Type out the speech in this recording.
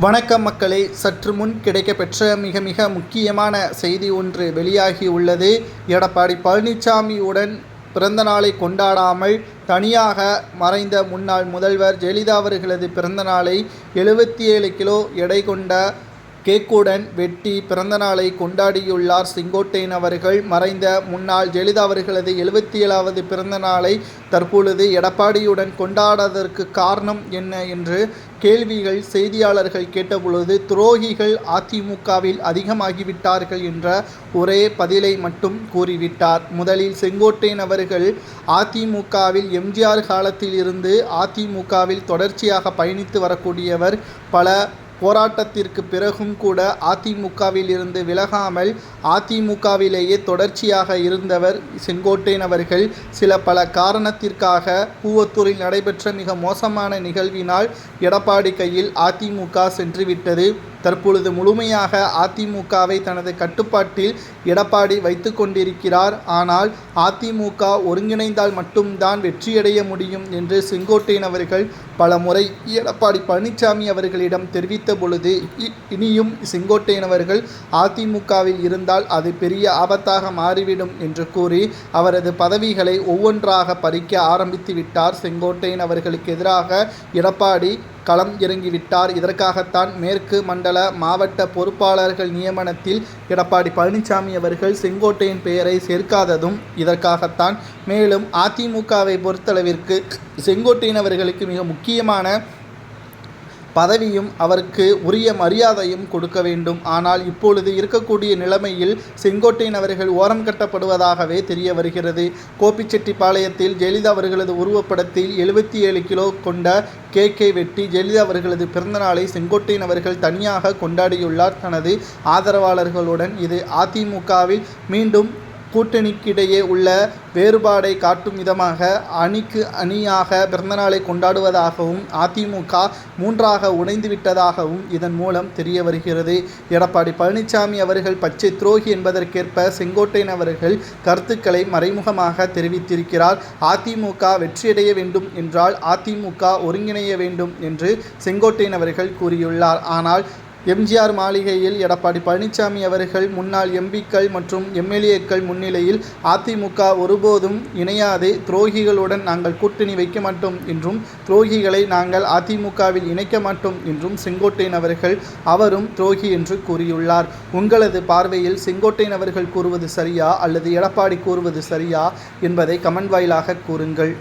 வணக்கம் மக்களே. சற்று முன் கிடைக்கப்பெற்ற மிக மிக முக்கியமான செய்தி ஒன்று வெளியாகி உள்ளது. எடப்பாடி பழனிசாமியுடன் பிறந்த நாளை கொண்டாடாமல் தனியாக மறைந்த முன்னாள் முதல்வர் ஜெயலலிதா அவர்களது பிறந்த நாளை எழுபத்தி ஏழு கிலோ எடை கொண்ட கேக்குடன் வெட்டி பிறந்தநாளை கொண்டாடியுள்ளார் செங்கோட்டையன் அவர்கள். மறைந்த முன்னாள் ஜெயலலிதா அவர்களது எழுபத்தி ஏழாவது பிறந்த நாளை தற்பொழுது எடப்பாடியுடன் கொண்டாடாததற்கு காரணம் என்ன என்று கேள்விகள் செய்தியாளர்கள் கேட்டபொழுது துரோகிகள் அதிமுகவில் அதிகமாகிவிட்டார்கள் என்ற ஒரே பதிலை மட்டும் கூறிவிட்டார். முதலில் செங்கோட்டையன் அவர்கள் அதிமுகவில் எம்ஜிஆர் காலத்தில் இருந்து அதிமுகவில் தொடர்ச்சியாக பயணித்து வரக்கூடியவர் பல போராட்டத்திற்கு பிறகும் கூட அதிமுகவில் இருந்து விலகாமல் அதிமுகவிலேயே தொடர்ச்சியாக இருந்தவர் செங்கோட்டையன் அவர்கள். சில பல காரணத்திற்காக பூவத்தூரில் நடைபெற்ற மிக மோசமான நிகழ்வினால் எடப்பாடி கையில் அதிமுக சென்றுவிட்டது. தற்பொழுது முழுமையாக அதிமுகவை தனது கட்டுப்பாட்டில் எடப்பாடி வைத்து கொண்டிருக்கிறார். ஆனால் அதிமுக ஒருங்கிணைந்தால் மட்டும்தான் வெற்றியடைய முடியும் என்று செங்கோட்டையன் அவர்கள் பல முறை எடப்பாடி பழனிசாமி அவர்களிடம் தெரிவித்த பொழுது இ- இனியும் செங்கோட்டையன் அவர்கள் அதிமுகவில் இருந்தால் அது பெரிய ஆபத்தாக மாறிவிடும் என்று கூறி அவரது பதவிகளை ஒவ்வொன்றாக பறிக்க ஆரம்பித்து விட்டார். செங்கோட்டையன் அவர்களுக்கு எதிராக எடப்பாடி களம் இறங்கிவிட்டார். இதற்காகத்தான் மேற்கு மண்டல மாவட்ட பொறுப்பாளர்கள் நியமனத்தில் எடப்பாடி பழனிசாமி அவர்கள் செங்கோட்டையின் பெயரை சேர்க்காததும் இதற்காகத்தான் மேலும் அதிமுகவை பொறுத்தளவிற்கு செங்கோட்டையின் அவர்களுக்கு மிக முக்கியமான பதவியும் அவருக்கு உரிய மரியாதையும் கொடுக்க வேண்டும். ஆனால் இப்பொழுது இருக்கக்கூடிய நிலைமையில் செங்கோட்டையன் அவர்கள் ஓரம் கட்டப்படுவதாகவே தெரிய வருகிறது. கோபிச்செட்டிப்பாளையத்தில் ஜெயலலிதா அவர்களது உருவப்படத்தில் எழுபத்தி ஏழு கிலோ கொண்ட கேக்கை வெட்டி ஜெயலலிதா அவர்களது பிறந்தநாளை செங்கோட்டையன் அவர்கள் தனியாக கொண்டாடியுள்ளார். தனது ஆதரவாளர்களுடன் இது அதிமுகவில் மீண்டும் கூட்டணிக்கிடையே உள்ள வேறுபாடை காட்டும் விதமாக அணிக்கு அணியாக பிறந்தநாளை கொண்டாடுவதாகவும் அதிமுக மூன்றாக உடைந்துவிட்டதாகவும் இதன் மூலம் தெரிய வருகிறது. எடப்பாடி பழனிசாமி அவர்கள் பச்சை துரோகி என்பதற்கேற்ப செங்கோட்டையன் அவர்கள் கருத்துக்களை மறைமுகமாக தெரிவித்திருக்கிறார். அதிமுக வெற்றியடைய வேண்டும் என்றால் அதிமுக ஒருங்கிணைய வேண்டும் என்று செங்கோட்டையன் அவர்கள் கூறியுள்ளார். ஆனால் எம்ஜிஆர் மாளிகையில் எடப்பாடி பழனிசாமி அவர்கள் முன்னாள் எம்பிக்கள் மற்றும் எம்எல்ஏக்கள் முன்னிலையில் அதிமுக ஒருபோதும் இணையாதே. துரோகிகளுடன் நாங்கள் கூட்டணி வைக்க மாட்டோம் என்றும் துரோகிகளை நாங்கள் அதிமுகவில் இணைக்க மாட்டோம் என்றும் செங்கோட்டையன் அவர்கள் அவரும் துரோகி என்று கூறியுள்ளார். உங்களது பார்வையில் செங்கோட்டையன் அவர்கள் கூறுவது சரியா அல்லது எடப்பாடி கூறுவது சரியா என்பதை கமெண்ட் வாயிலாக கூறுங்கள்.